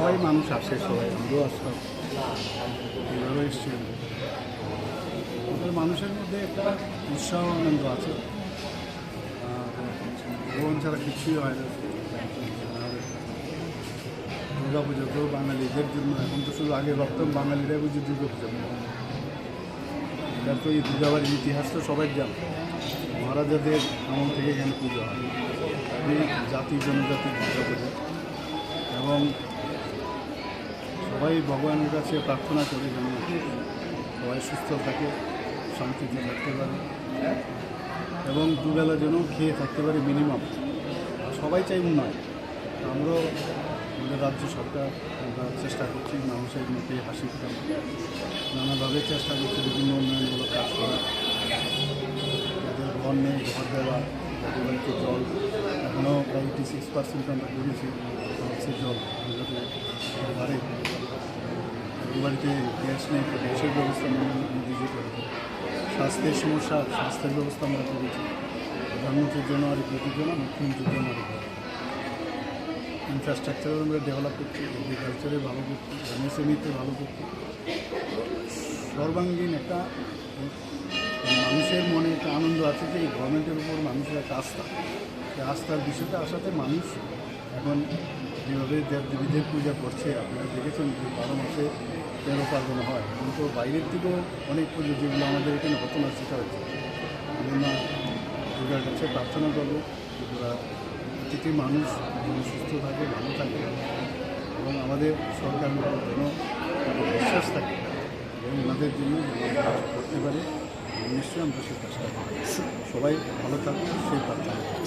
সবাই মানুষ আসে, সবাই আমরাও আসলাম এভাবে এসছি। আমাদের মানুষের মধ্যে একটা উৎসাহ, আনন্দ আছে। ভগবান ছাড়া কিছুই হয় না। দুর্গা পুজো তো বাঙালিদের জন্য, এখন তো শুধু আগে ভাবতাম বাঙালিরাই বুঝি দুর্গা পুজো এটার তো এই দুর্গাবাড়ির ইতিহাস তো সবাই জানে। মহারাজাদের আমল থেকে এখানে পুজো হয়। জাতি জনজাতির দুর্গা পুজো এবং ভগবানের কাছে প্রার্থনা করে যেন সবাই সুস্থ থাকে, শান্তিতে থাকতে পারে এবং দুবেলা যেন খেয়ে থাকতে পারে মিনিমাম সবাই চাই উন্নয়ন। আমরাও আমাদের রাজ্য সরকার আমরা চেষ্টা করছি মানুষের মুখে হাসি ফোটানো নানাভাবে চেষ্টা করছি বিভিন্ন উন্নয়নমূলক কাজ করা যাদের ঘর নেই, ঘর দেওয়া যাদের বাড়িতে জল, এখনও প্রায় এইটি সিক্স পার্সেন্ট আমরা করেছি। জল যাদের বাড়িতে গ্যাস নেই গ্যাসের ব্যবস্থা আমরা নিজে করেছি স্বাস্থ্যের সমস্যা, স্বাস্থ্যের ব্যবস্থা আমরা করেছি প্রধানমন্ত্রীর জন্য আর যোজনা মুখ্যমন্ত্রীর জন্য আর ইনফ্রাস্ট্রাকচার আমরা ডেভেলপ করছি এগ্রিকালচারে ভালো করছি এমএসএমইতে ভালো করছি। সর্বাঙ্গীন একটা মানুষের মনে একটা আনন্দ আছে যে এই গভর্নমেন্টের উপর মানুষের একটা আস্থা। সেই আস্থার বিষয়টা আসাতে মানুষ এখন যেভাবে দেব দেবীদের পূজা করছে, আপনারা দেখেছেন যে বারো মাসে তেরো পার্বণ হয়। কিন্তু বাইরের থেকেও অনেক পুজো যেগুলো আমাদের এখানে হতো না সেটা হচ্ছে দুর্গার কাছে প্রার্থনা করব দুর্গা প্রতিটি মানুষ সুস্থ থাকে, ভালো থাকে এবং আমাদের সরকারের যেন বিশ্বাস থাকে এবং ওনাদের জন্য করতে পারে। নিশ্চয়ই আমরা সেই কাজটা সবাই ভালো থাকবে সেই প্রার্থনা